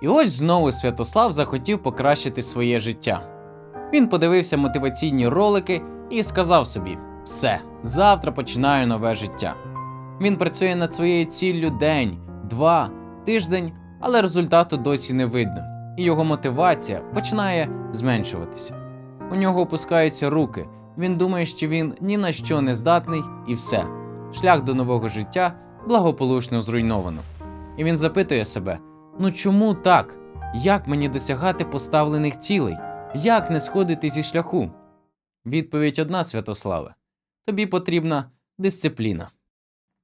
І ось знову Святослав захотів покращити своє життя. Він подивився мотиваційні ролики і сказав собі: все, завтра починаю нове життя. Він працює над своєю ціллю день, два, тиждень, але результату досі не видно, і його мотивація починає зменшуватися. У нього опускаються руки. Він думає, що він ні на що не здатний, і все. Шлях до нового життя благополучно зруйновано. І він запитує себе: ну чому так? Як мені досягати поставлених цілей? Як не сходити зі шляху? Відповідь одна, Святославе. Тобі потрібна дисципліна.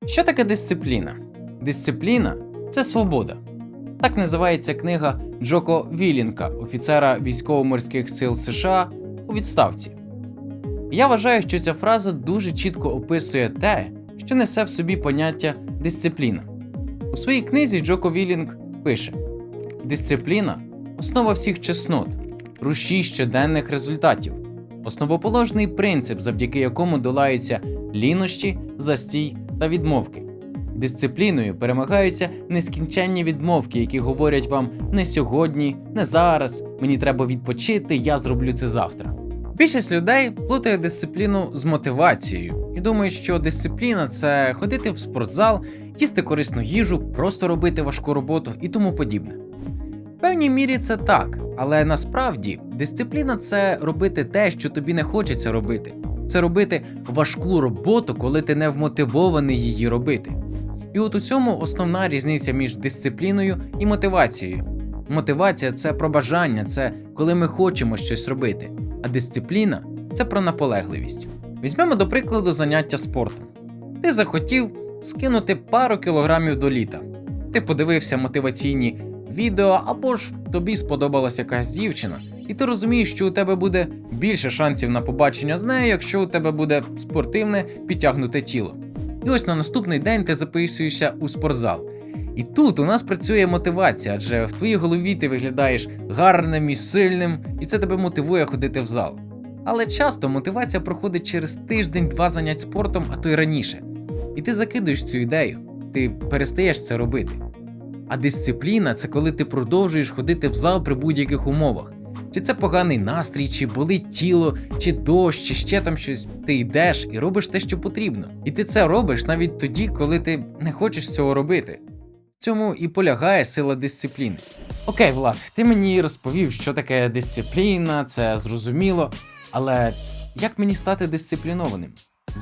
Що таке дисципліна? Дисципліна це свобода. Так називається книга Джоко Вілінка, офіцера військово-морських сил США у відставці. Я вважаю, що ця фраза дуже чітко описує те, що несе в собі поняття дисципліна. У своїй книзі Джоко Вілінг пише: Дисципліна основа всіх чеснот, рушій щоденних результатів, основоположний принцип, завдяки якому долаються лінощі, застій та відмовки. Дисципліною перемагаються нескінченні відмовки, які говорять вам не сьогодні, не зараз, мені треба відпочити, я зроблю це завтра. Більшість людей плутає дисципліну з мотивацією і думають, що дисципліна це ходити в спортзал, їсти корисну їжу, просто робити важку роботу і тому подібне. В певній мірі це так, але насправді дисципліна це робити те, що тобі не хочеться робити. Це робити важку роботу, коли ти не вмотивований її робити. І от у цьому основна різниця між дисципліною і мотивацією. Мотивація це про бажання, це коли ми хочемо щось робити, а дисципліна це про наполегливість. Візьмемо до прикладу заняття спортом. Ти захотів скинути пару кілограмів до літа. Ти подивився мотиваційні відео, або ж тобі сподобалася якась дівчина, і ти розумієш, що у тебе буде більше шансів на побачення з нею, якщо у тебе буде спортивне підтягнуте тіло. І ось на наступний день ти записуєшся у спортзал. І тут у нас працює мотивація, адже в твоїй голові ти виглядаєш гарним і сильним, і це тебе мотивує ходити в зал. Але часто мотивація проходить через тиждень-два занять спортом, а то й раніше. І ти закидуєш цю ідею, ти перестаєш це робити. А дисципліна це коли ти продовжуєш ходити в зал при будь-яких умовах. Чи це поганий настрій, чи болить тіло, чи дощ, чи ще там щось. Ти йдеш і робиш те, що потрібно. І ти це робиш навіть тоді, коли ти не хочеш цього робити. Цьому і полягає сила дисципліни. Окей, Влад, ти мені розповів, що таке дисципліна, це зрозуміло. Але як мені стати дисциплінованим?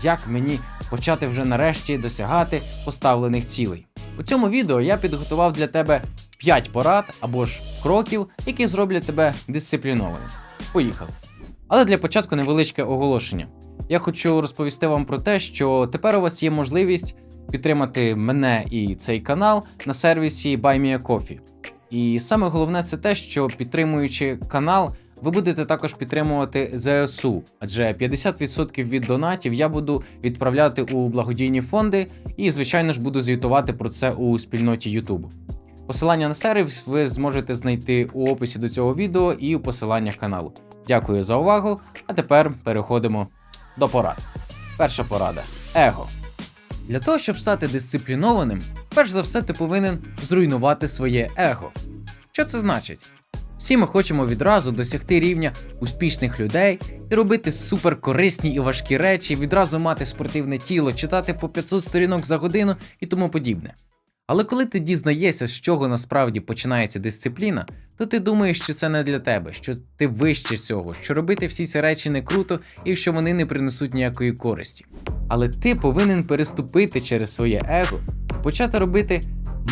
Як мені почати вже нарешті досягати поставлених цілей? У цьому відео я підготував для тебе 5 порад або ж кроків, які зроблять тебе дисциплінованим. Поїхали. Але для початку невеличке оголошення. Я хочу розповісти вам про те, що тепер у вас є можливість підтримати мене і цей канал на сервісі BuyMeACoffee. І саме головне це те, що підтримуючи канал, ви будете також підтримувати ЗСУ, адже 50% від донатів я буду відправляти у благодійні фонди і, звичайно ж, буду звітувати про це у спільноті YouTube. Посилання на сервіс ви зможете знайти у описі до цього відео і у посиланнях каналу. Дякую за увагу. А тепер переходимо до порад. Перша порада его. Для того, щоб стати дисциплінованим, перш за все ти повинен зруйнувати своє его. Що це значить? Всі ми хочемо відразу досягти рівня успішних людей і робити суперкорисні і важкі речі, відразу мати спортивне тіло, читати по 500 сторінок за годину і тому подібне. Але коли ти дізнаєшся, з чого насправді починається дисципліна, то ти думаєш, що це не для тебе, що ти вище цього, що робити всі ці речі не круто і що вони не принесуть ніякої користі. Але ти повинен переступити через своє его почати робити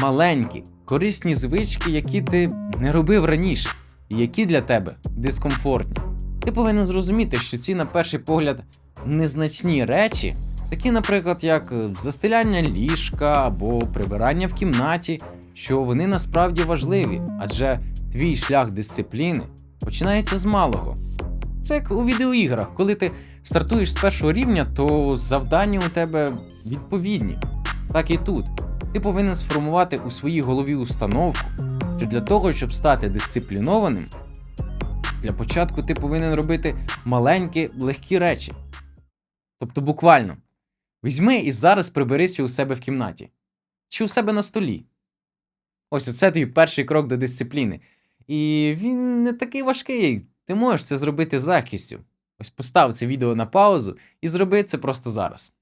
маленькі, корисні звички, які ти не робив раніше, і які для тебе дискомфортні. Ти повинен зрозуміти, що ці, на перший погляд, незначні речі, такі, наприклад, як е, застеляння ліжка або прибирання в кімнаті, що вони насправді важливі, адже твій шлях дисципліни починається з малого. Це як у відеоіграх, коли ти стартуєш з першого рівня, то завдання у тебе відповідні. Так і тут. Ти повинен сформувати у своїй голові установку, що для того, щоб стати дисциплінованим, для початку ти повинен робити маленькі, легкі речі. Тобто, буквально, візьми і зараз приберися у себе в кімнаті чи у себе на столі. Ось оце твій перший крок до дисципліни. І він не такий важкий. Ти можеш це зробити з легкістю. Ось постав це відео на паузу і зроби це просто зараз.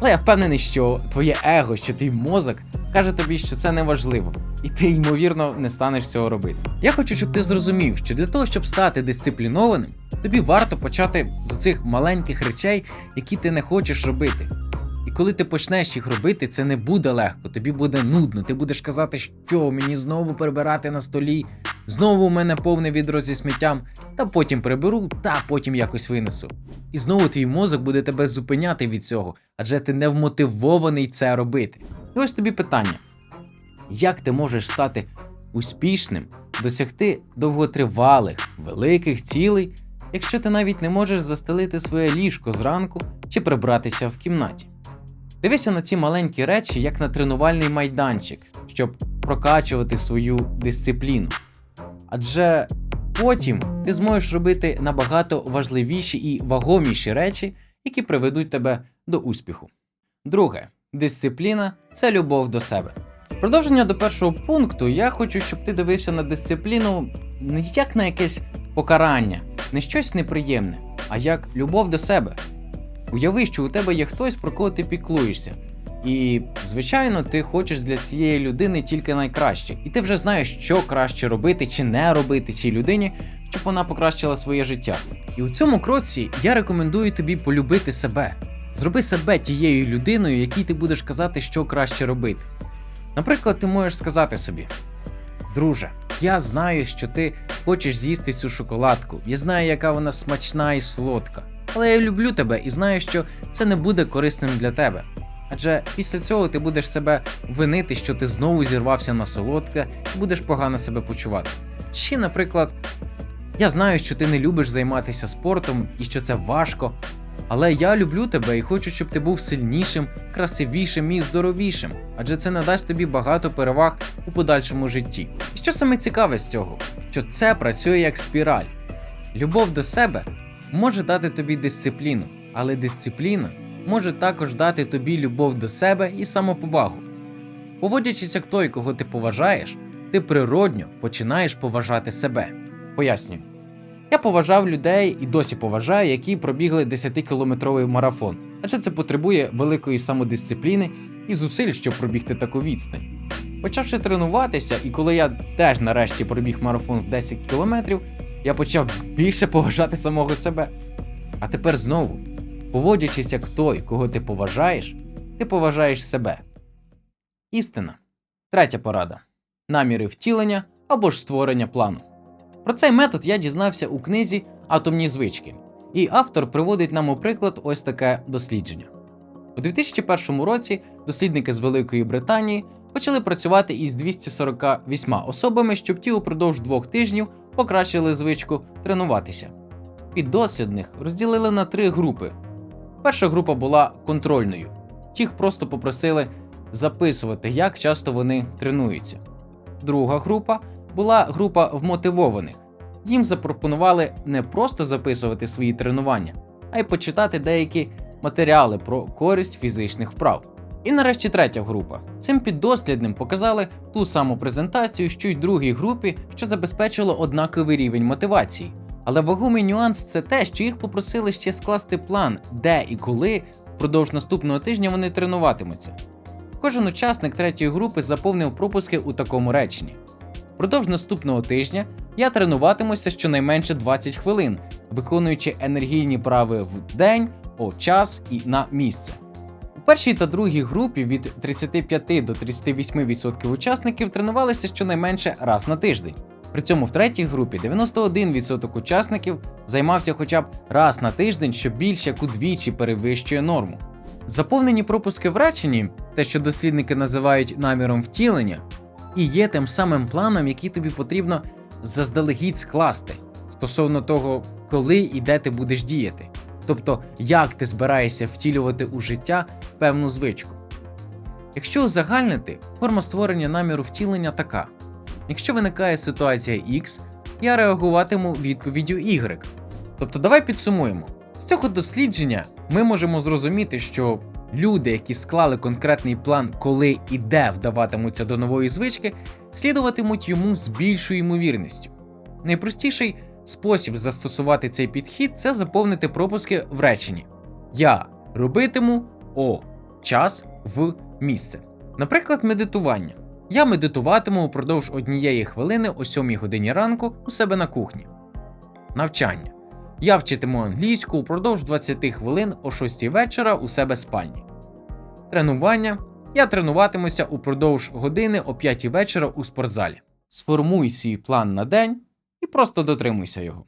Але я впевнений, що твоє его, що твій мозок каже тобі, що це не важливо, і ти, ймовірно, не станеш цього робити. Я хочу, щоб ти зрозумів, що для того, щоб стати дисциплінованим, тобі варто почати з цих маленьких речей, які ти не хочеш робити. І коли ти почнеш їх робити, це не буде легко, тобі буде нудно. Ти будеш казати, що мені знову прибирати на столі, знову у мене повне відро зі сміттям, та потім приберу, та потім якось винесу. І знову твій мозок буде тебе зупиняти від цього, адже ти не вмотивований це робити. І ось тобі питання: як ти можеш стати успішним, досягти довготривалих, великих цілей, якщо ти навіть не можеш застелити своє ліжко зранку чи прибратися в кімнаті? Дивися на ці маленькі речі як на тренувальний майданчик, щоб прокачувати свою дисципліну. Адже потім ти зможеш робити набагато важливіші і вагоміші речі, які приведуть тебе до успіху. Друге, дисципліна це любов до себе. Продовження до першого пункту я хочу, щоб ти дивився на дисципліну не як на якесь покарання, не щось неприємне, а як любов до себе. Уяви, що у тебе є хтось, про кого ти піклуєшся. І, звичайно, ти хочеш для цієї людини тільки найкраще. І ти вже знаєш, що краще робити чи не робити цій людині, щоб вона покращила своє життя. І у цьому кроці я рекомендую тобі полюбити себе. Зроби себе тією людиною, якій ти будеш казати, що краще робити. Наприклад, ти можеш сказати собі: Друже, я знаю, що ти хочеш з'їсти цю шоколадку. Я знаю, яка вона смачна і солодка. Але я люблю тебе і знаю, що це не буде корисним для тебе. Адже після цього ти будеш себе винити, що ти знову зірвався на солодке і будеш погано себе почувати. Чи, наприклад, я знаю, що ти не любиш займатися спортом і що це важко, але я люблю тебе і хочу, щоб ти був сильнішим, красивішим і здоровішим, адже це надасть тобі багато переваг у подальшому житті. І що саме цікаве з цього, що це працює як спіраль. Любов до себе може дати тобі дисципліну, але дисципліна може також дати тобі любов до себе і самоповагу. Поводячись як той, кого ти поважаєш, ти природньо починаєш поважати себе. Пояснюю. Я поважав людей і досі поважаю, які пробігли 10-кілометровий марафон, адже це потребує великої самодисципліни і зусиль, щоб пробігти таку відстань. Почавши тренуватися, і коли я теж нарешті пробіг марафон в 10 кілометрів, я почав більше поважати самого себе. А тепер знову, поводячись як той, кого ти поважаєш, ти поважаєш себе. Істина. Третя порада: наміри втілення або ж створення плану. Про цей метод я дізнався у книзі Атомні звички, і автор приводить нам у приклад ось таке дослідження. У 2001 році дослідники з Великої Британії почали працювати із 248 особами, щоб ті упродовж двох тижнів покращили звичку тренуватися. Піддослідних розділили на три групи. Перша група була контрольною. Їх просто попросили записувати, як часто вони тренуються. Друга група була група вмотивованих. Їм запропонували не просто записувати свої тренування, а й почитати деякі матеріали про користь фізичних вправ. І нарешті третя група. Цим піддослідним показали ту саму презентацію, що й другій групі, що забезпечило однаковий рівень мотивації. Але вагомий нюанс це те, що їх попросили ще скласти план, де і коли впродовж наступного тижня вони тренуватимуться. Кожен учасник третьої групи заповнив пропуски у такому реченні. Впродовж наступного тижня я тренуватимуся щонайменше 20 хвилин, виконуючи енергійні прави в день, о час і на місце. У першій та другій групі від 35 до 38% учасників тренувалися щонайменше раз на тиждень. При цьому в третій групі 91% учасників займався хоча б раз на тиждень, що більше як удвічі перевищує норму. Заповнені пропуски в те, що дослідники називають наміром втілення, і є тим самим планом, який тобі потрібно заздалегідь скласти стосовно того, коли і де ти будеш діяти, тобто як ти збираєшся втілювати у життя певну звичку. Якщо узагальнити, форма створення наміру втілення така: якщо виникає ситуація X, я реагуватиму відповіддю Y. Тобто, давай підсумуємо. З цього дослідження ми можемо зрозуміти, що Люди, які склали конкретний план, коли і де вдаватимуться до нової звички, слідуватимуть йому з більшою ймовірністю. Найпростіший спосіб застосувати цей підхід це заповнити пропуски в реченні. Я робитиму о час в місце. Наприклад, медитування. Я медитуватиму упродовж однієї хвилини о 7 годині ранку у себе на кухні. Навчання. Я вчитиму англійську упродовж 20 хвилин о 6 вечора у себе спальні. Тренування. Я тренуватимуся упродовж години о 5 вечора у спортзалі. Сформуй свій план на день і просто дотримуйся його.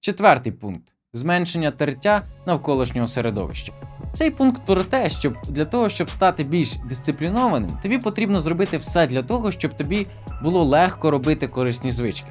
Четвертий пункт зменшення тертя навколишнього середовища. Цей пункт про те, що для того, щоб стати більш дисциплінованим, тобі потрібно зробити все для того, щоб тобі було легко робити корисні звички.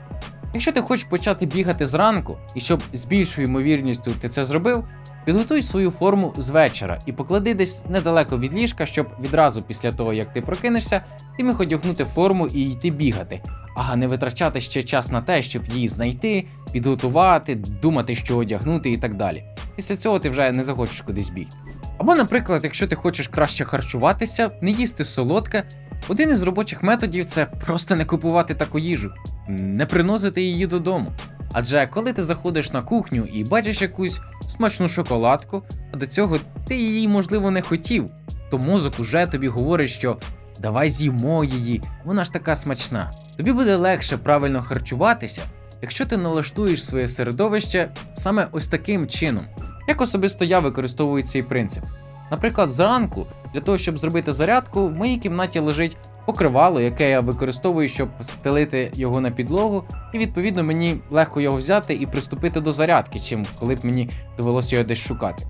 Якщо ти хочеш почати бігати зранку, і щоб з більшою ймовірністю ти це зробив, підготуй свою форму з вечора і поклади десь недалеко від ліжка, щоб відразу після того, як ти прокинешся, ти міг одягнути форму і йти бігати, а не витрачати ще час на те, щоб її знайти, підготувати, думати, що одягнути і так далі. Після цього ти вже не захочеш кудись бігти. Або, наприклад, якщо ти хочеш краще харчуватися, не їсти солодке, один із робочих методів це просто не купувати таку їжу, не приносити її додому. Адже коли ти заходиш на кухню і бачиш якусь смачну шоколадку, а до цього ти її, можливо, не хотів, то мозок уже тобі говорить, що давай з'їмо її, вона ж така смачна. Тобі буде легше правильно харчуватися, якщо ти налаштуєш своє середовище саме ось таким чином. Як особисто я використовую цей принцип. Наприклад, зранку, для того, щоб зробити зарядку, в моїй кімнаті лежить покривало, яке я використовую, щоб стелити його на підлогу, і відповідно мені легко його взяти і приступити до зарядки, чим коли б мені довелося його десь шукати.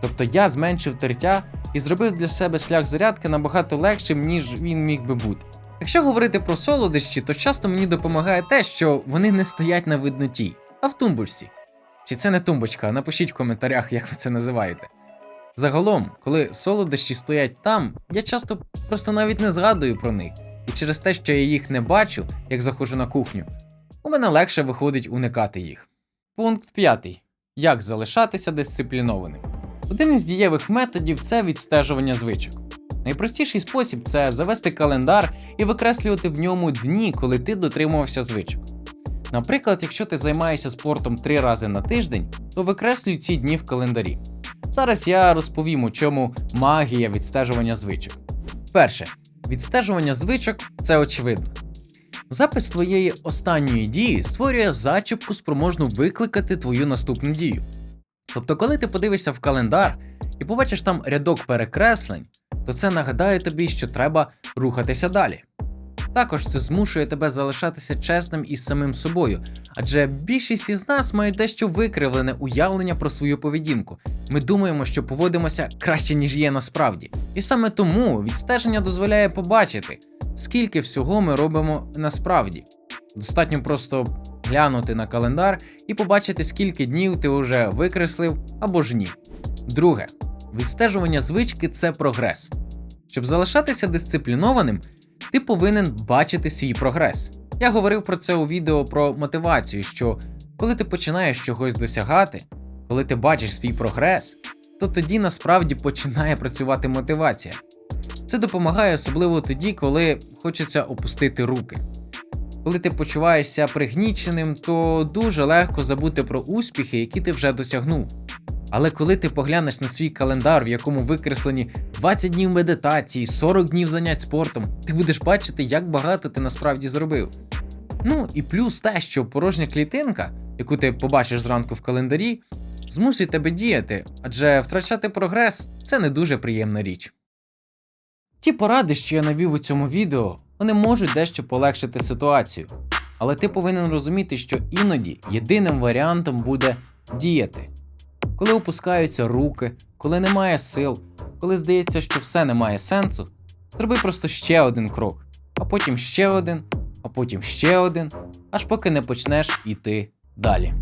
Тобто я зменшив тертя і зробив для себе шлях зарядки набагато легшим, ніж він міг би бути. Якщо говорити про солодощі, то часто мені допомагає те, що вони не стоять на видноті, а в тумбочці. Чи це не тумбочка? Напишіть в коментарях, як ви це називаєте. Загалом, коли солодощі стоять там, я часто просто навіть не згадую про них, і через те, що я їх не бачу, як заходжу на кухню, у мене легше виходить уникати їх. Пункт 5. Як залишатися дисциплінованим. Один із дієвих методів це відстежування звичок. Найпростіший спосіб це завести календар і викреслювати в ньому дні, коли ти дотримувався звичок. Наприклад, якщо ти займаєшся спортом три рази на тиждень, то викреслюй ці дні в календарі. Зараз я розповім, у чому магія відстежування звичок. Перше, відстежування звичок це очевидно. Запис твоєї останньої дії створює зачіпку, спроможну викликати твою наступну дію. Тобто, коли ти подивишся в календар і побачиш там рядок перекреслень, то це нагадає тобі, що треба рухатися далі. Також це змушує тебе залишатися чесним із самим собою, адже більшість із нас має дещо викривлене уявлення про свою поведінку. Ми думаємо, що поводимося краще, ніж є насправді. І саме тому відстеження дозволяє побачити, скільки всього ми робимо насправді. Достатньо просто глянути на календар і побачити, скільки днів ти вже викреслив або ж ні. Друге, відстежування звички це прогрес. Щоб залишатися дисциплінованим, ти повинен бачити свій прогрес. Я говорив про це у відео про мотивацію, що коли ти починаєш чогось досягати, коли ти бачиш свій прогрес, то тоді насправді починає працювати мотивація. Це допомагає особливо тоді, коли хочеться опустити руки. Коли ти почуваєшся пригніченим, то дуже легко забути про успіхи, які ти вже досягнув. Але коли ти поглянеш на свій календар, в якому викреслені 20 днів медитації, 40 днів занять спортом, ти будеш бачити, як багато ти насправді зробив. Ну і плюс те, що порожня клітинка, яку ти побачиш зранку в календарі, змусить тебе діяти, адже втрачати прогрес це не дуже приємна річ. Ті поради, що я навів у цьому відео, вони можуть дещо полегшити ситуацію, але ти повинен розуміти, що іноді єдиним варіантом буде діяти. Коли опускаються руки, коли немає сил, коли здається, що все не має сенсу, зроби просто ще один крок, а потім ще один, а потім ще один, аж поки не почнеш іти далі.